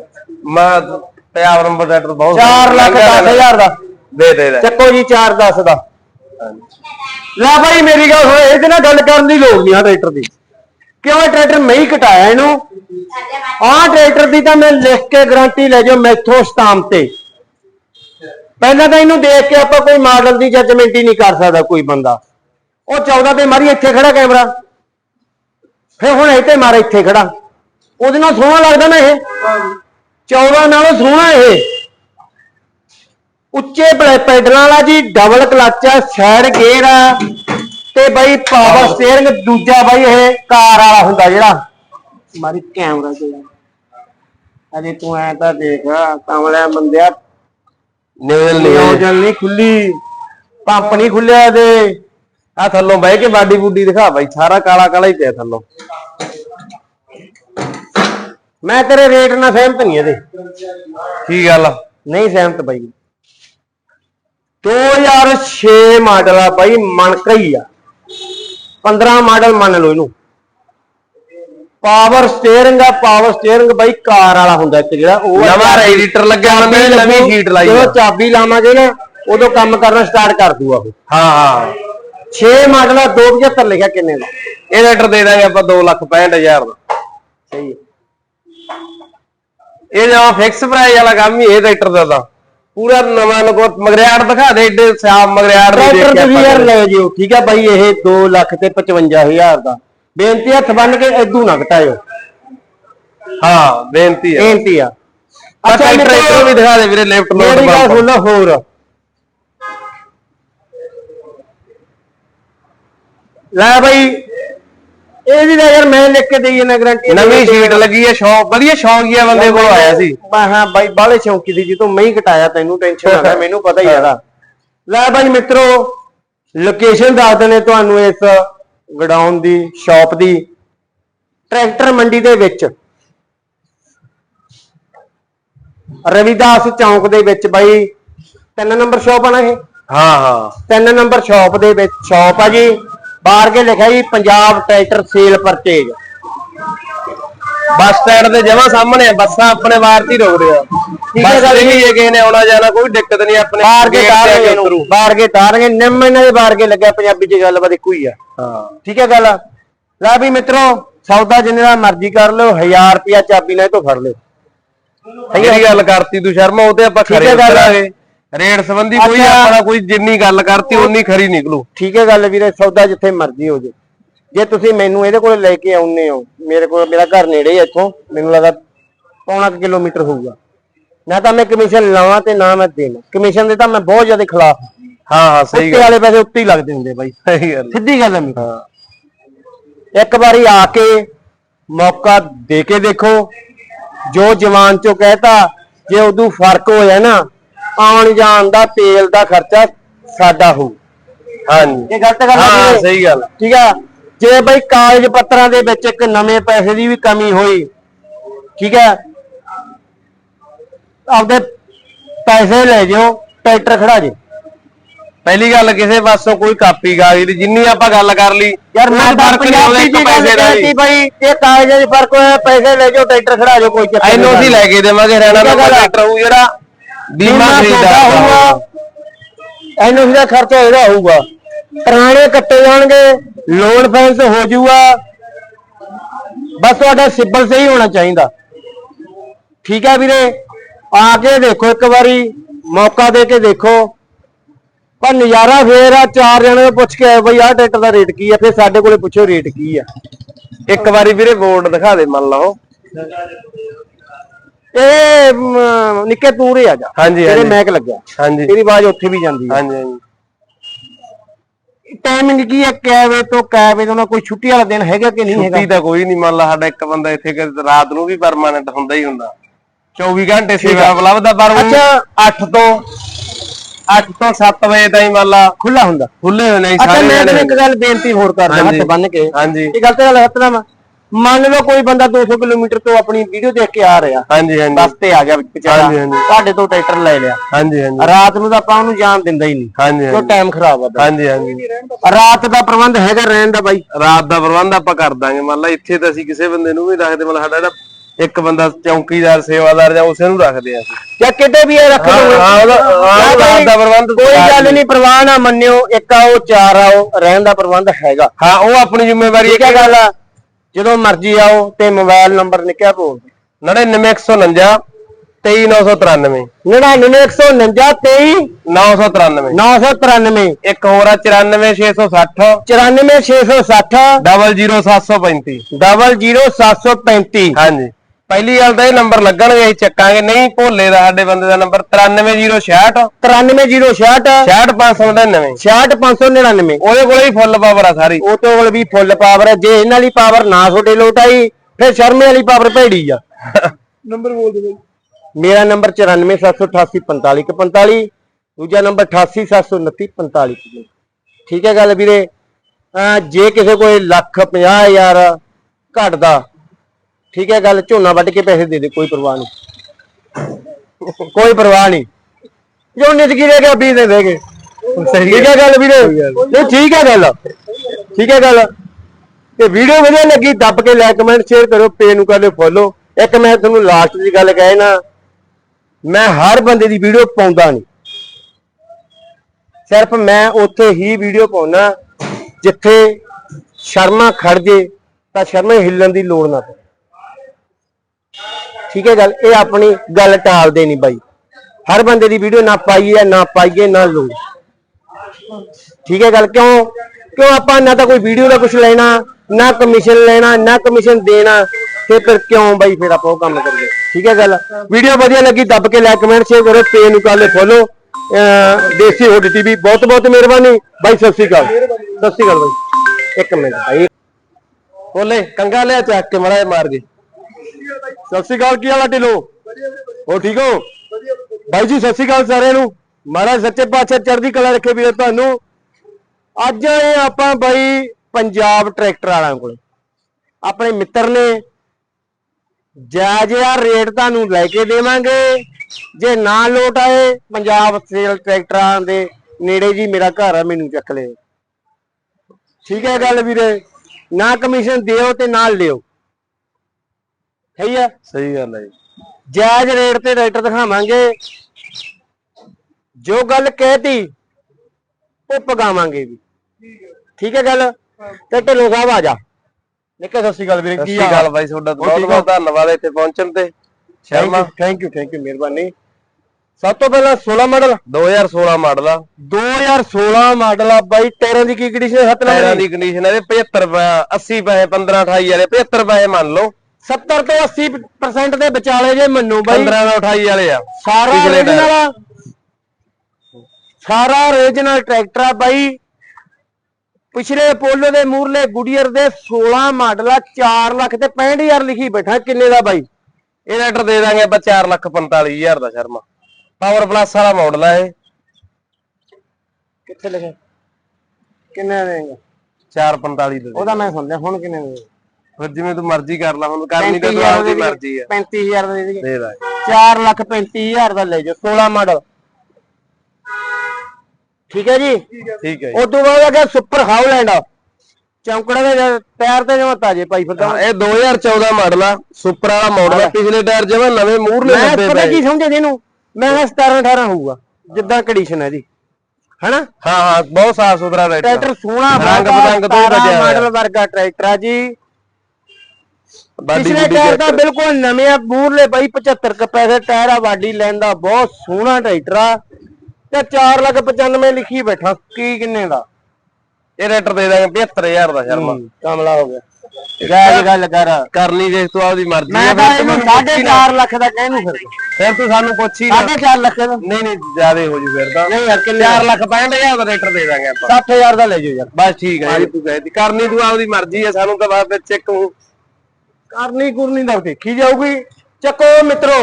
ਮੈਂ ਪੰਜਾਬ ਨੰਬਰ ਟਰੈਕਟਰ ਬਹੁਤ 4 ਲੱਖ 10000 ਦਾ। ਦੇ ਦੇ ਦੇ। ਚੱਕੋ ਜੀ 4 10 ਦਾ। ਲੈ ਭਾਈ ਮੇਰੀ ਗੱਲ ਸੁਣ ਇਹਦੇ ਨਾਲ ਗੱਲ ਕਰਨ ਦੀ ਲੋੜ ਨਹੀਂ ਆ ਟਰੈਕਟਰ ਦੀ। ਕਿਉਂ ਟਰੈਕਟਰ ਮੈਂ ਹੀ ਘਟਾਇਆ ਇਹਨੂੰ? ਆਹ ਟਰੈਕਟਰ ਦੀ ਤਾਂ ਮੈਂ ਲਿਖ ਕੇ ਗਾਰੰਟੀ ਲੈ ਜਾਓ ਮੈਥੋਂ ਸਟਾਮ ਤੇ। ਪਹਿਲਾਂ ਤਾਂ ਇਹਨੂੰ ਦੇਖ ਕੇ ਆਪਾਂ ਕੋਈ ਮਾਡਲ ਦੀ ਜੱਜਮੈਂਟ ਹੀ ਨਹੀਂ ਕਰ ਸਕਦਾ ਕੋਈ ਬੰਦਾ। ਉਹ 14 ਤੇ ਮਾਰੀ ਇੱਥੇ ਖੜਾ ਕੈਮਰਾ। ਫਿਰ ਹੁਣ ਇੱਥੇ ਮਾਰ ਇੱਥੇ ਖੜਾ। ਉਹਦੇ ਨਾਲ ਸੋਹਣਾ ਲੱਗਦਾ ਨਾ ਇਹ? 14 ਨਾਲੋਂ ਸੋਹਣਾ ਇਹ। ਉੱਚੇ ਬਲੇ ਪੈਡਲਾਂ ਵਾਲਾ ਜੀ ਡਬਲ ਕਲੱਚ ਆ ਸਾਈਡ ਗੇਅਰ ਆ। ਤੇ ਬਾਈ ਪਾਵਰ ਸਟੀਅਰਿੰਗ ਦੂਜਾ ਬਾਈ ਇਹ ਕਾਰ ਵਾਲਾ ਹੁੰਦਾ ਜਿਹੜਾ। ਮਾਰੀ ਕੈਮਰਾ ਤੇ ਅਜੇ ਤੂੰ ਐ ਤਾਂ ਦੇਖ ਕਮਲਿਆ ਬੰਦਿਆ ਨਿਊਜ਼ਲ ਨਿਊਜ਼ਲ ਨਹੀਂ ਖੁੱਲੀ ਪੰਪ ਨਹੀਂ ਖੁੱਲਿਆ ਇਹਦੇ ਆ ਥੱਲੋਂ ਬਹਿ ਕੇ ਬਾਡੀ ਬੂਡੀ ਦਿਖਾ ਬਾਈ ਸਾਰਾ ਕਾਲਾ ਕਾਲਾ ਹੀ ਪਿਆ ਥੱਲੋਂ। ਮੈਂ ਤੇਰੇ ਰੇਟ ਨਾਲ ਸਹਿਮਤ ਨਹੀਂ ਇਹਦੇ ਕੀ ਗੱਲ? ਨਹੀਂ ਸਹਿਮਤ ਬਾਈ। 2006 ਮਾਡਲ ਆ ਬਾਈ ਮਣਕਾ ਹੀ ਆ। 15 ਮਾਡਲ ਮੰਨ ਲਓ ਇਹਨੂੰ। ਪਾਵਰ ਸਟੀਅਰਿੰਗ ਆ ਪਾਵਰ ਸਟੀਅਰਿੰਗ ਬਾਈ ਕਾਰ ਵਾਲਾ ਹੁੰਦਾ ਇੱਕ ਜਿਹੜਾ ਉਹ ਆ ਨਵਾਂ ਰੈਡੀਟਰ ਲੱਗਿਆ ਉਹਨਾਂ ਨੇ ਨਵੀਂ ਸ਼ੀਟ ਲਾਈ ਆ। ਜਦੋਂ ਚਾਬੀ ਲਾਵਾਂਗੇ ਨਾ ਉਦੋਂ ਕੰਮ ਕਰਨਾ ਸਟਾਰਟ ਕਰ ਦੂਗਾ ਉਹ। ਹਾਂ ਹਾਂ। 6 ਮਾਡਲ ਆ 275 ਲਿਖਿਆ ਕਿੰਨੇ ਦਾ? ਇਹ ਟਰੈਕਟਰ ਦੇ ਦਾਂਗੇ ਆਪਾਂ 2 ਲੱਖ 65 ਹਜ਼ਾਰ ਦਾ। ਸਹੀ ਇਹ ਜਮਾ ਫਿਕਸ ਪ੍ਰਾਈਸ ਵਾਲਾ ਕੰਮ ਹੀ ਇਹ ਟਰੈਕਟਰ ਦਾ ਤਾਂ। ਪੂਰਾ ਨਵਾਂ ਨਕੋ ਮਗਰਿਆੜ ਦਿਖਾ ਦੇ ਏਡੇ ਸਿਆਮ ਮਗਰਿਆੜ ਟਰੈਕਟਰ ਤੁਸੀਂ ਆਪਾਂ ਯਾਰ ਕਦੇ। ਲੈ ਜਿਓ ਠੀਕ ਆ ਬਾਈ ਇਹ 2 ਲੱਖ ਤੇ 55000 ਦਾ। ਬੇਨਤੀ ਹੱਥ ਬੰਨ ਕੇ ਇਦੂ ਨਾ ਘਟਾਇਓ। ਹਾਂ ਬੇਨਤੀ ਹੈ ਬੇਨਤੀ ਆ। ਅੱਛਾ ਮਿੱਤਰੋ, ਟਰੈਕਟਰ ਵੀ ਦਿਖਾ ਦੇ ਵੀਰੇ ਲੈਫਟ ਮੇਰੀ ਗੱਲ ਲੋਡ ਸੁਣ ਹੋਰ। ਲੈ ਬਾਈ ਇਹ ਵੀ ਤਾਂ ਯਾਰ ਮੈਂ ਲਿਖ ਕੇ ਦੇਈ ਨਾ ਗਾਰੰਟੀ ਨਵੀਂ ਸ਼ੀਟ ਲੱਗੀ ਹੈ ਸ਼ੌਕ ਵਧੀਆ ਸ਼ੌਕੀਆ ਬੰਦੇ ਕੋਲ ਆਇਆ ਸੀ। ਮੈਂ ਹਾਂ ਬਾਈ ਬਾਲੇ ਸ਼ੌਂਕੀ ਦੀ ਜੀ ਤੂੰ ਮੈਂ ਹੀ ਘਟਾਇਆ ਤੈਨੂੰ ਟੈਨਸ਼ਨ ਨਾ ਲੈ <laughs> ਮੈਨੂੰ ਪਤਾ ਹੀ ਹੈਗਾ ਲੈ ਬਾਈ ਮਿੱਤਰੋ ਲੋਕੇਸ਼ਨ ਦੱਸ ਦਿੰਦੇ ਤੁਹਾਨੂੰ ਇਸ ਗਡਾਊਨ ਦੀ ਸ਼ਾਪ ਦੀ ਟਰੈਕਟਰ ਮੰਡੀ ਦੇ ਵਿੱਚ। ਰਵਿਦਾਸ ਚੌਂਕ ਦੇ ਵਿੱਚ ਬਾਈ ਤਿੰਨ ਨੰਬਰ ਸ਼ਾਪ ਆ ਨਾ ਇਹ? ਹਾਂ ਹਾਂ। ਤਿੰਨ ਨੰਬਰ ਸ਼ਾਪ ਦੇ ਵਿੱਚ ਸ਼ਾਪ ਆ ਜੀ। ਬਾਹਰ ਕੇ ਲਿਖਿਆ ਜੀ Punjab tractor sale purchase. Bus stand ਦੇ ਜਮਾ ਸਾਹਮਣੇ ਆ, ਬੱਸਾਂ ਆਪਣੇ ਵਾਰ ਤੇ ਹੀ ਰੁਕਦੇ ਆ। ਹੈ ਬੱਸ ਗੱਲ। ਜੇ ਕਿਸੇ ਨੇ ਆਉਣਾ ਜਾਣਾ ਕੋਈ ਦਿੱਕਤ ਨਹੀਂ ਆਪਣੇ ਬਾਹਰ ਕੇ gate ਤੇ ਆ ਉਤਰੂ। ਇਹਨੂੰ ਬਾਹਰ ਕੇ ਨਿੰਮ ਇਹਨਾਂ ਦੇ ਬਾਹਰ ਕੇ ਲੱਗਿਆ ਪੰਜਾਬੀ ਚ ਗੱਲਬਾਤ ਇੱਕੋ ਹੀ ਆ। ਹਾਂ। ਠੀਕ ਹੈ ਗੱਲ ਲੈ ਵੀ ਮਿੱਤਰੋ ਸੌਦਾ ਜਿੰਨੇ ਦਾ ਮਰਜ਼ੀ ਕਰ ਲਿਓ 1000 ਰੁਪਿਆ ਚਾਬੀ ਨਾਲ ਇਹ ਤੋਂ ਫੜ ਲਿਓ। ਸਹੀ ਗੱਲ ਕਰਤੀ ਤੂੰ ਸ਼ਰਮਾ ਉਹ ਤੇ ਆਪਾਂ ਠੀਕ ਹੈ ਖਰੇ ਗੱਲ। ਉਤਰਾਂਗੇ। ਰੇਟ ਸੰਬੰਧੀ ਕੋਈ ਅੱਛਾ। ਆਪਣਾ ਕੋਈ ਜਿੰਨੀ ਗੱਲ ਕਰਤੀ ਉਨੀ ਖਰੀ ਨਿਕਲੂ। ਠੀਕ ਹੈ ਗੱਲ ਵੀਰੇ ਸੌਦਾ ਜਿੱਥੇ ਮਰਜ਼ੀ ਹੋ ਜੇ ਜੇ ਤੁਸੀਂ ਮੈਨੂੰ ਇਹਦੇ ਕੋਲ ਲੈ ਕੇ ਆਉਨੇ ਹੋ ਮੇਰੇ ਕੋਲ ਮੇਰਾ ਘਰ ਨੇੜੇ ਹੀ ਇੱਥੋਂ ਮੈਨੂੰ ਲੱਗਦਾ ਪੌਣਾ ਕੁ ਕਿਲੋਮੀਟਰ ਹੋਊਗਾ। ਨਾ ਤਾਂ ਮੈਂ ਕਮਿਸ਼ਨ ਲਾਵਾਂ ਤੇ ਨਾ ਮੈਂ ਦੇਣਾ ਕਮਿਸ਼ਨ ਦੇ ਤਾਂ ਮੈਂ ਬਹੁਤ ਜ਼ਿਆਦਾ ਖਿਲਾਫ ਹਾਂ। ਹਾਂ ਹਾਂ ਸਹੀ ਉੱਤੇ ਗੱਲ। ਵਾਲੇ ਪੈਸੇ ਉੱਤੇ ਹੀ ਲੱਗਦੇ ਹੁੰਦੇ ਬਾਈ। ਸਹੀ ਗੱਲ। ਸਿੱਧੀ ਗੱਲ ਹੈ ਮੇਰੀ। ਇੱਕ ਵਾਰੀ ਆ ਕੇ ਮੌਕਾ ਦੇ ਕੇ ਦੇਖੋ। ਜੋ ਜਵਾਨ ਚੋਂ ਕਹਿਤਾ ਜੇ ਉਦੋਂ ਫ਼ਰਕ ਹੋਇਆ ਨਾ ਆਉਣ ਜਾਣ ਦਾ ਤੇਲ ਦਾ ਖਰਚਾ ਸਾਡਾ ਹੋਊ। ਹਾਂਜੀ। ਇਹ ਗਲਤ ਗੱਲ ਹਾਂ ਸਹੀ ਗੱਲ ਠੀਕ ਆ। ਜੇ ਬਈ ਕਾਗਜ਼ ਪੱਤਰਾਂ ਦੇ ਵਿੱਚ ਇੱਕ ਨਵੇਂ ਪੈਸੇ ਦੀ ਵੀ ਕਮੀ ਹੋਈ ਠੀਕ ਹੈ ਆਪਦੇ ਪੈਸੇ ਲੈ ਜਿਓ ਟਰੈਕਟਰ ਖੜਾ ਜੇ। ਪਹਿਲੀ ਗੱਲ ਕਿਸੇ ਪਾਸੋਂ ਕੋਈ ਕਾਪੀ ਕਾਗਜ਼ ਦੀ ਜਿੰਨੀ ਆਪਾਂ ਗੱਲ ਕਰ ਲਈ ਯਾਰ ਮੈਂ ਤਾਂ ਫ਼ਰਕ ਨਹੀਂ ਉਹਦੇ ਪੰਜਾਬੀ ਦੀ ਪੈਸੇ ਗੱਲ ਦਾ ਕੀਤੀ ਭਾਈ ਇਹ ਕਾਗਜ਼ਾਂ ਦੀ ਫ਼ਰਕ ਹੋਇਆ ਪੈਸੇ ਲੈ ਜਾਓ ਟਰੈਕਟਰ ਖੜਾ ਜਾਓ ਕੋਈ ਚੱਕਰ ਐਨੋ ਨਹੀਂ। ਸੀ ਲੈ ਕੇ ਦੇਵਾਂਗੇ ਰਹਿਣਾ ਦਾ ਟਰੈਕਟਰ ਹੋਊ ਜਿਹੜਾ ਬੀਮਾ ਖਰੀਦਾ ਹੋਊਗਾ। ਐਨਓਸੀ ਦਾ ਖਰਚਾ ਇਹਦਾ ਹੋਊਗਾ। ਪੁਰਾਣੇ ਕੱਟੇ ਜਾਣਗੇ ਲੋਨ ਫੈਂਸ ਹੋ ਜਾਊਗਾ। ਬਸ ਤੁਹਾਡਾ ਸਿਬਲ ਸਹੀ ਹੋਣਾ ਚਾਹੀਦਾ। ਠੀਕ ਹੈ ਵੀਰੇ ਆ ਕੇ ਦੇਖੋ ਇੱਕ ਵਾਰੀ ਮੌਕਾ ਦੇ ਕੇ ਦੇਖੋ। ਪਰ ਨਜ਼ਾਰਾ ਫੇਰ ਆ ਚਾਰ ਜਣੇ ਨੂੰ ਪੁੱਛ ਕੇ ਆਏ ਬਈ ਆਹ ਟਰੈਕਟਰ ਦਾ ਰੇਟ ਕੀ ਆ? ਫਿਰ ਸਾਡੇ ਕੋਲੇ ਪੁੱਛੋ ਰੇਟ ਕੀ ਆ। ਇੱਕ ਵਾਰੀ ਵੀਰੇ ਬੋਰਡ ਦਿਖਾ ਦੇ ਮੰਨ ਲਓ। ਇਹ ਮ, ਨਿੱਕੇ ਤੂੰ ਰੇ ਆ ਜਾ। ਹਾਂਜੀ, ਤੇਰੇ ਹਾਂਜੀ। ਮੈਕ ਲੱਗਿਆ। ਹਾਂਜੀ। ਤੇਰੀ ਆਵਾਜ਼ ਉੱਥੇ ਵੀ ਜਾਂਦੀ ਹੈ ਹਾਂਜੀ ਹਾਂਜੀ। ਟਾਈਮਿੰਗ ਕੀ ਹੈ ਕੈ ਵਜੇ ਤੋਂ ਕੈ ਵਜੇ ਤੋਂ ਕੋਈ ਛੁੱਟੀ ਵਾਲਾ ਦਿਨ ਹੈਗਾ ਕਿ ਨਹੀਂ ਹੈਗਾ? ਛੁੱਟੀ ਤਾਂ ਕੋਈ ਨਹੀਂ ਮੰਨ ਲਾ ਸਾਡਾ ਇੱਕ ਬੰਦਾ ਇੱਥੇ ਕਿ ਰਾਤ ਨੂੰ ਵੀ ਪਰਮਾਨੈਂਟ ਹੁੰਦਾ ਹੀ ਹੁੰਦਾ। 24 ਘੰਟੇ ਸੇਵਾ ਉਪਲਬਧ ਪਰ ਅੱਛਾ। 8 ਤੋਂ 8 ਤੋਂ 7 ਵਜੇ ਤਾਈਂ ਮੰਨ ਲਾ ਖੁੱਲਾ ਹੁੰਦਾ। ਖੁੱਲੇ ਹੋਏ ਨੇ ਜੀ ਅੱਛਾ ਸਾਰੇ ਮੈਂ। ਤੈਨੂੰ ਇੱਕ ਗੱਲ ਬੇਨਤੀ ਹੋਰ ਕਰਦਾ ਹਾਂਜੀ। ਹੱਥ ਬੰਨ ਕੇ। ਹਾਂਜੀ। ਇਹ ਗੱਲ ਤੇ ਗੱਲ ਹੱਥ ਨਾ ਮੰਨ ਲਓ ਕੋਈ ਬੰਦਾ 200 ਕਿਲੋਮੀਟਰ ਤੋਂ ਆਪਣੀ ਵੀਡੀਓ ਦੇਖ ਕੇ ਆ ਰਿਹਾ। ਹਾਂਜੀ ਹਾਂਜੀ। ਬੱਸ ਤੇ ਆ ਗਿਆ ਵਿਚਾਰਾ। ਹਾਂਜੀ, ਹਾਂਜੀ। ਤੁਹਾਡੇ ਤੋਂ ਟਰੈਕਟਰ ਲੈ ਲਿਆ। ਹਾਂਜੀ ਹਾਂਜੀ। ਰਾਤ ਨੂੰ ਤਾਂ ਆਪਾਂ ਉਹਨੂੰ ਜਾਣ ਦਿੰਦਾ ਹੀ ਨਹੀਂ। ਹਾਂਜੀ ਕਿਉਂ ਹਾਂਜੀ ਟਾਈਮ ਖਰਾਬ ਆਦਾ ਹਾਂਜੀ ਹਾਂਜੀ। ਰਾਤ ਦਾ ਪ੍ਰਬੰਧ ਹੈਗਾ ਰਹਿਣ ਦਾ ਬਾਈ। ਰਾਤ ਦਾ ਪ੍ਰਬੰਧ ਆਪਾਂ ਕਰ ਦਾਂਗੇ। ਮੰਨ ਲਾ ਇੱਥੇ ਤਾਂ ਅਸੀਂ ਕਿਸੇ ਬੰਦੇ ਨੂੰ ਵੀ ਰੱਖਦੇ। ਮਤਲਬ ਸਾਡਾ ਜਿਹੜਾ ਇੱਕ ਬੰਦਾ ਚੌਕੀਦਾਰ ਸੇਵਾਦਾਰ ਜਾਂ ਉਸੇ ਨੂੰ ਰੱਖਦੇ ਆ ਅਸੀਂ। ਜਾਂ ਕਿਤੇ ਵੀ ਇਹ ਰੱਖ ਹਾਂ, ਲਓ। ਹਾਂ, ਉਹਦਾ- ਹਾਂ, ਜਾਂ ਰਾਤ ਦਾ ਪ੍ਰਬੰਧ ਕੋਈ ਗੱਲ ਨਹੀਂ ਪ੍ਰਵਾਹ ਨਾ ਮੰਨਿਓ। ਇੱਕ ਆਓ ਚਾਰ ਆਓ ਰਹਿਣ ਦਾ ਪ੍ਰਬੰਧ ਹੈਗਾ। ਹਾਂ ਉਹ ਆਪਣੀ ਜ਼ਿੰਮੇਵਾਰੀ ਠੀਕ ਹੈ ਗੱਲ ਜਦੋਂ ਮਰਜ਼ੀ ਆਓ ਤੇ ਮੋਬਾਈਲ ਨੰਬਰ ਨਿਕਿਆ ਬੋਲ 99149 23993 99149 993 993 ਇੱਕ ਹੋਰ ਆ 94660 94660 00735 00735 ਹਾਂਜੀ। ਪਹਿਲੀ ਗੱਲ ਤਾਂ ਇਹ ਨੰਬਰ ਲੱਗਣਗੇ ਅਸੀਂ ਚੱਕਾਂਗੇ। ਨਹੀਂ ਭੋਲੇ ਦਾ ਸਾਡੇ ਬੰਦੇ ਦਾ ਨੰਬਰ 93066 93066 66599 66599 ਉਹਦੇ ਕੋਲੇ ਵੀ ਫੁੱਲ ਪਾਵਰ ਆ ਸਾਰੀ। ਉਹ ਤੋਂ ਕੋਲ ਵੀ ਫੁੱਲ ਪਾਵਰ ਹੈ ਜੇ ਇਹਨਾਂ ਵਾਲੀ ਪਾਵਰ ਨਾ ਛੋਟੇ ਲੋਟ ਆਈ ਫਿਰ ਸ਼ਰਮੇ ਵਾਲੀ ਪਾਵਰ ਭੇੜੀ ਆ। <laughs> ਨੰਬਰ ਬੋਲ ਦਿਓ ਬਾਈ। ਮੇਰਾ ਨੰਬਰ 9478845145 ਦੂਜਾ ਨੰਬਰ 88799455 ਠੀਕ ਹੈ ਗੱਲ ਵੀਰੇ? ਜੇ ਕਿਸੇ ਕੋਈ ਲੱਖ 50 ਹਜ਼ਾਰ ਘਟਦਾ ਠੀਕ ਹੈ ਗੱਲ ਝੋਨਾ ਵੱਢ ਕੇ ਪੈਸੇ ਦੇ ਦੇ ਕੋਈ ਪਰਵਾਹ ਨਹੀਂ। ਕੋਈ ਪਰਵਾਹ ਨਹੀਂ। ਜੋ ਨਿਤਗੀ ਦੇ ਗਿਆ 20 ਦੇ ਦੇਗੇ ਠੀਕ ਹੈ ਗੱਲ ਵੀਰੇ? ਨਹੀਂ ਠੀਕ ਹੈ ਗੱਲ। ਠੀਕ ਹੈ ਗੱਲ। ਤੇ ਵੀਡੀਓ ਵਧੀਆ ਲੱਗੀ ਦੱਬ ਕੇ ਲਾਈਕ ਕਮੈਂਟ ਸ਼ੇਅਰ ਕਰੋ ਪੇ ਨੂੰ ਕਰ ਲਿਓ ਫੋਲੋ ਇੱਕ ਮੈਂ ਤੁਹਾਨੂੰ ਲਾਸਟ ਦੀ ਗੱਲ ਕਹੇ ਨਾ ਮੈਂ ਹਰ ਬੰਦੇ ਦੀ ਵੀਡੀਓ ਪਾਉਂਦਾ ਨਹੀਂ। ਸਿਰਫ ਮੈਂ ਉੱਥੇ ਹੀ ਵੀਡੀਓ ਪਾਉਣਾ ਜਿੱਥੇ ਸ਼ਰਮਾ ਖੜ ਜੇ ਤਾਂ ਸ਼ਰਮਾ ਹਿੱਲਣ ਦੀ ਲੋੜ ਨਾ ਪਵੇ। ਠੀਕ ਹੈ ਗੱਲ? ਇਹ ਆਪਣੀ ਗੱਲ ਟਾਲਦੇ ਨਹੀਂ ਬਾਈ। ਹਰ ਬੰਦੇ ਦੀ ਵੀਡੀਓ ਨਾ ਪਾਈਏ ਨਾ ਪਾਈਏ, ਨਾ ਲੋ ਠੀਕ ਹੈ ਗੱਲ? ਕਿਉਂ? ਕਿਉਂ ਆਪਾਂ ਨਾ ਤਾਂ ਕੋਈ ਵੀਡੀਓ ਦਾ ਕੁਝ ਲੈਣਾ, ਨਾ ਕਮਿਸ਼ਨ ਲੈਣਾ, ਨਾ ਕਮਿਸ਼ਨ ਦੇਣਾ, ਤੇ ਫਿਰ ਕਿਉਂ ਬਾਈ ਫਿਰ ਆਪਾਂ ਉਹ ਕੰਮ ਕਰੀਏ? ਠੀਕ ਹੈ ਗੱਲ? ਵੀਡੀਓ ਵਧੀਆ ਲੱਗੀ ਦੱਬ ਕੇ ਲਾਈਕ ਕਮੈਂਟ ਸ਼ੇਅਰ ਕਰੋ ਪੇ ਨੂੰ ਕਰ ਲੈ ਫੋਲੋ ਦੇਸੀ ਹੋਡ ਟੀਵੀ ਬਹੁਤ ਬਹੁਤ ਮਿਹਰਬਾਨੀ। ਬਾਈ, ਸਤਿ ਸ਼੍ਰੀ ਅਕਾਲ। ਸਤਿ ਸ਼੍ਰੀ ਅਕਾਲ ਬਾਈ। ਇੱਕ ਮਿੰਟ ਬਾਈ। ਬੋਲੇ, ਕੰਗਾ ਲਿਆ ਚੱਕ ਕੇ ਮੜਾ ਮਾਰ ਦੇ। ਸਤਿ ਸ਼੍ਰੀ ਅਕਾਲ, ਕੀ ਹਾਲ ਆ ਢਿੱਲੋਂ? ਹੋ ਠੀਕ ਹੋ? ਬਾਈ ਜੀ, ਸਤਿ ਸ਼੍ਰੀ ਅਕਾਲ ਸਾਰਿਆਂ ਨੂੰ। ਮਹਾਰਾਜ ਸੱਚੇ ਪਾਤਸ਼ਾਹ ਚੜ੍ਹਦੀ ਕਲਾ ਰੱਖੇ ਵੀਰੇ ਤੁਹਾਨੂੰ। ਅੱਜ ਆਏ ਆਪਾਂ ਬਾਈ ਪੰਜਾਬ ਟਰੈਕਟਰ ਵਾਲਿਆਂ ਕੋਲ। ਆਪਣੇ ਮਿੱਤਰ ਨੇ। ਜਾਇਜ਼ ਰੇਟ ਤੁਹਾਨੂੰ ਲੈ ਕੇ ਦੇਵਾਂਗੇ। ਜੇ ਨਾ ਲੋਟ ਆਏ, ਪੰਜਾਬ ਸੇਲ ਟਰੈਕਟਰਾਂ ਦੇ ਨੇੜੇ ਜੀ ਮੇਰਾ ਘਰ ਆ, ਮੈਨੂੰ ਚੱਕ ਲਿਓ। ਠੀਕ ਹੈ ਗੱਲ ਵੀਰੇ। ਨਾ ਕਮਿਸ਼ਨ ਦਿਓ ਤੇ ਨਾਲ ਲਿਓ। ਸਹੀ ਆ? ਸਹੀ ਗੱਲ ਹੈ ਜੀ। ਜਾਇਜ਼ ਰੇਟ ਤੇ ਟਰੈਕਟਰ ਦਿਖਾਵਾਂਗੇ। ਜੋ ਗੱਲ ਕਹਿਤੀ ਉਹ ਪਗਾਵਾਂਗੇ ਵੀ। ਠੀਕ ਹੈ ਗੱਲ? ਤੇ ਢਿੱਲੋਂ ਸਾਹਿਬ ਆ ਜਾ। ਨਿੱਕੇ ਸਤਿ ਸ਼੍ਰੀ ਅਕਾਲ ਵੀਰੇ ਕੀ ਹਾਲ? ਬਾਈ ਤੁਹਾਡਾ ਬਹੁਤ ਬਹੁਤ ਧੰਨਵਾਦ ਇੱਥੇ ਪਹੁੰਚਣ ਤੇ। Sharma. Thank you thank you ਮਿਹਰਬਾਨੀ। ਸਭ ਤੋਂ ਪਹਿਲਾਂ 16 ਮਾਡਲ। 2016 ਮਾਡਲ ਆ। 2016 ਮਾਡਲ ਆ ਬਾਈ ਟਾਇਰਾਂ ਦੀ ਕੀ ਕੰਡੀਸ਼ਨ ਹੈ? 7 ਟਾਇਰਾਂ ਨੰਬਰ ਦੀ? ਕੰਡੀਸ਼ਨ ਹੈ 75 ਰੁਪਏ 80 ਪੈਸੇ 15 28 ਵਾਲੇ 75 ਪੈਸੇ ਮੰਨ ਲਓ। 70 ਤੋਂ 80% ਦੇ ਵਿਚਾਲੇ ਜੇ ਮੰਨੋ ਬਾਈ। 15 ਤੋਂ 28 ਵਾਲੇ ਆ। ਸਾਰਾ ਆ। ਸਾਰਾ ਰੀਜਨਲ ਟਰੈਕਟਰ ਆ ਬਾਈ। ਪਿਛਲੇ ਪੋਲੋ ਦੇ ਮੂਰਲੇ ਗੁਡੀਅਰ ਦੇ 16 ਮਾਡਲ ਆ 4 ਲੱਖ ਤੇ 65000 ਲਿਖੀ ਬੈਠਾ ਕਿੰਨੇ ਦਾ ਬਾਈ? ਇਹ ਲੈਟਰ ਦੇ ਦਾਂਗੇ ਆਪਾਂ 4 ਲੱਖ 45000 ਦਾ ਸ਼ਰਮਾ। ਪਾਵਰ ਪਲੱਸ ਵਾਲਾ ਮਾਡਲ ਆ ਇਹ। ਕਿੱਥੇ ਲਿਖਿਆ? ਕਿੰਨੇ ਦੇਂਗਾ? 445 ਦੇ ਦੇ। ਉਹਦਾ ਮੈਂ ਸੁਣ ਲਿਆ ਹੁਣ ਕਿੰਨੇ ਦੇ ਫਿਰ ਜਿਵੇਂ ਤੂੰ ਮਰਜ਼ੀ ਕਰ ਲਾ ਹੁਣ ਕਰਨੀ ਤਾਂ ਤੂੰ ਆਪਦੀ ਮਰਜ਼ੀ ਆ। 35000 ਦਾ ਦੇ ਦੇ ਦਾਂਗੇ। 4 ਲੱਖ 35000 ਦਾ ਲੈ ਜਾਓ 16 ਮਾਡਲ। ਠੀਕ ਹੈ ਜੀ? ਠੀਕ ਹੈ ਜੀ। ਉਸ ਤੋਂ ਬਾਅਦ ਆ ਗਿਆ ਸੁਪਰ ਹਾਊਲੈਂਡ। ਚੌਂਕੜਾ ਦੇ ਟਾਇਰ ਤੇ ਜਮਾ ਤਾਜੇ ਪਾਈ ਫਿਰਦਾ ਹਾਂ, ਇਹ 2014 ਮਾਡਲ ਆ ਸੁਪਰ ਵਾਲਾ ਮਾਡਲ ਆ। ਪਿਛਲੇ ਟਾਇਰ ਜਿਵੇਂ ਨਵੇਂ ਮੂਹਰਲੇ ਮੈਂ ਲੱਗੇ ਪਏ। ਕੀ ਸਮਝਦੇ ਇਹਨੂੰ? ਮੈਂ ਕਿਹਾ 17 18 ਹੋਊਗਾ ਜਿੱਦਾਂ ਕੰਡੀਸ਼ਨ ਹੈ ਇਹਦੀ। ਹਨਾ? ਹਾਂ ਹਾਂ ਬਹੁਤ ਸਾਫ਼ ਸੁਥਰਾ ਟਰੈਕਟਰ ਟਰੈਕਟਰ ਸੋਹਣਾ ਰੰਗ ਬਰੰਗ ਤੋਂ ਹੋਇਆ। ਮਾਡਲ ਵਰਗਾ ਟਰੈਕਟਰ ਆ ਜੀ। ਬਾਡੀ ਪਿਛਲੇ ਟਾਇਰ check ਬਿਲਕੁਲ ਨਵੇਂ ਆ ਮੂਰਲੇ ਬਾਈ 75 ਕੁ ਪੈਸੇ ਟਾਇਰ ਆ ਵਾਡੀ ਲੈਂਦਾ ਬਹੁਤ ਸੋਹਣਾ ਟਰੈਕਟਰ ਆ। ਤੇ 4 ਲੱਖ 95 ਲਿਖੀ ਬੈਠਾ ਕੀ ਕਿੰਨੇ ਦਾ? ਇਹ ਰੇਟਰ ਦੇ ਦਾਂਗੇ 75000 ਦਾ ਸ਼ਰਮਾ। ਕਮਲਾ ਹੋ ਗਿਆ। ਜਾਇਜ਼ ਗੱਲ ਕਰ। ਕਰਨੀ ਜੇ ਤੂੰ ਆਪਦੀ ਮਰਜ਼ੀ ਮੈਂ ਤਾਂ ਇਹਨੂੰ ਤੂੰ ਪੁੱਛ ਹੀ ਨਾ। 4.5 ਲੱਖ ਦਾ ਕਹਿਨੂੰ ਫਿਰ ਫਿਰ ਤੂੰ ਸਾਨੂੰ ਪੁੱਛ ਹੀ ਨਾ। 4.5 ਲੱਖ ਦਾ ਨਹੀਂ ਨਹੀਂ ਜ਼ਿਆਦੇ ਹੋ ਜੂ ਫਿਰ ਤਾਂ। ਨਹੀਂ ਯਾਰ ਕਿੰਨੇ 4 ਲੱਖ 65000 ਦਾ ਰੇਟਰ ਦੇ ਦਾਂਗੇ ਆਪਾਂ। 60000 ਦਾ ਲੈ ਜਾਓ ਯਾਰ। ਬਸ ਠੀਕ ਹੈ ਜੀ ਤੂੰ ਕਹਿਤੀ ਕਰਨੀ ਤੂੰ ਆਪਦੀ ਮਰਜ਼ੀ ਆ ਸਾਨੂੰ ਤਾਂ ਬਾਅਦ ਵਿੱਚ ਇੱਕ ਕਰਨੀ ਕੁਰਨੀ ਦਾ ਦੇਖੀ ਜਾਊਗੀ। ਚੱਕੋ ਮਿੱਤਰੋ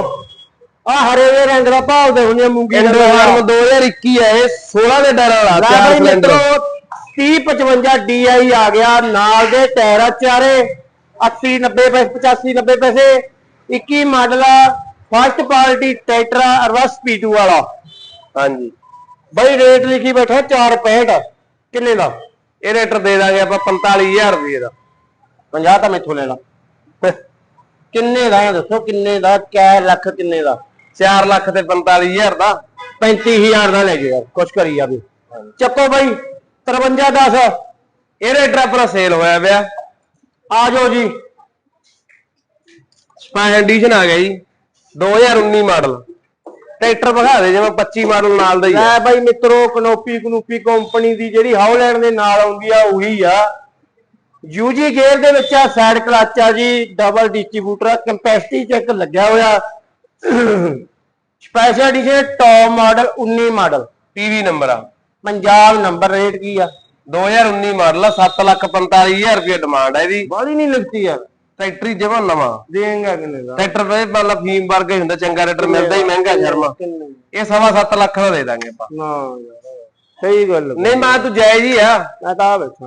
ਆ ਹਰੇ ਦੇ ਰੰਗ ਦਾ ਭਾਲਦੇ ਹੁੰਦੇ ਮੂੰਗੀ ਦਾ ਇੰਡੋਫਾਰਮ 2021 ਹੈ ਇਹ 16 ਦੇ ਡਰ ਵਾਲਾ ਲੈ ਬਈ ਮਿੱਤਰੋ 3055 DI ਆ ਗਿਆ ਨਾਲ ਦੇ ਟਾਇਰ ਆ ਚਾਰੇ 80 90 ਪੈਸੇ 85 90 ਪੈਸੇ। 21 ਮਾਡਲ ਆ ਫਸਟ ਪਾਰਟੀ ਟਰੈਕਟਰ ਆ ਅਰਵਸ P2 ਵਾਲਾ। ਹਾਂਜੀ। ਬਈ ਰੇਟ ਲਿਖੀ ਬੈਠਾ 465 ਕਿੰਨੇ ਦਾ? ਇਹ ਰੇਟਰ ਦੇ ਦਾਂਗੇ ਆਪਾਂ 45000 ਰੁਪਏ ਦਾ। 50 ਤਾਂ ਮੈਥੋਂ ਲੈ ਲਾ ਕਿੰਨੇ ਦਾ ਦੱਸੋ, ਕਿੰਨੇ ਦਾ, ਕਿਆ ਲੱਖ ਕਿੰਨੇ ਦਾ? 4 ਲੱਖ ਤੇ 45000 ਦਾ 35000 ਦਾ ਲੈ ਜਾਓ ਯਾਰ ਕੁਛ ਕਰੀ ਜਾਵੇ। ਚੱਕੋ ਬਾਈ 53 10 ਇਹ ਸੇਲ ਹੋਇਆ ਪਿਆ। ਆ ਜਾਓ ਜੀ। ਸਪਾਈਨ ਐਡੀਸ਼ਨ ਆ ਗਿਆ ਜੀ। 2019 ਮਾਡਲ। ਟਰੈਕਟਰ ਵਿਖਾ ਦੇ ਜਿਵੇਂ 25 ਮਾਡਲ ਨਾਲ ਦਾ ਹੀ ਆ। ਬਾਈ ਮਿੱਤਰੋ ਕਨੋਪੀ ਕਨੂਪੀ ਕੰਪਨੀ ਦੀ ਜਿਹੜੀ ਹਾਉਲੈਂਡ ਦੇ ਨਾਲ ਆਉਂਦੀ ਆ, ਉਹੀ ਆ। ਯੂਜੀ ਗੇਅਰ ਦੇ ਵਿੱਚ ਆ ਸਾਈਡ ਕਲਚ ਆ ਜੀ ਡਬਲ ਡਿਸਟ੍ਰੀਬਿਊਟਰ ਕੰਪੈਸਿਟੀ ਚੈੱਕ ਲੱਗਿਆ ਹੋਇਆ। Special edition top model 19 model. PV number ਆ। ਪੰਜਾਬ ਨੰਬਰ ਰੇਟ ਕੀ ਆ? 2019 ਮਾਡਲ ਆ 7 ਲੱਖ 45000 ਰੁਪਏ ਡਿਮਾਂਡ ਹੈ ਇਹਦੀ। ਬਾਹਲੀ ਨਹੀਂ ਲਿਖਤੀ ਯਾਰ ਟਰੈਕਟਰ ਜਮਾ ਨਵਾਂ। ਦੇਂਗਾ ਕਿੰਨੇ ਦਾ? ਟਰੈਕਟਰ ਮੰਨ ਲਾ ਫੀਮ ਵਰਗਾ ਹੀ ਹੁੰਦਾ ਚੰਗਾ ਰੇਟਰ ਮਿਲਦਾ ਹੀ ਮਹਿੰਗਾ ਸ਼ਰਮਾ। ਇਹ ਸਵਾ 7 ਲੱਖ ਦਾ ਦੇ ਦਾਂਗੇ ਆਪਾਂ। ਨਾ ਯਾਰ ਸਹੀ ਗੱਲ ਨਹੀਂ ਮੈਂ ਤੂੰ ਜਾਇਜ਼ ਹੀ ਆ। ਮੈਂ ਤਾਂ ਆ ਬੈਠਾ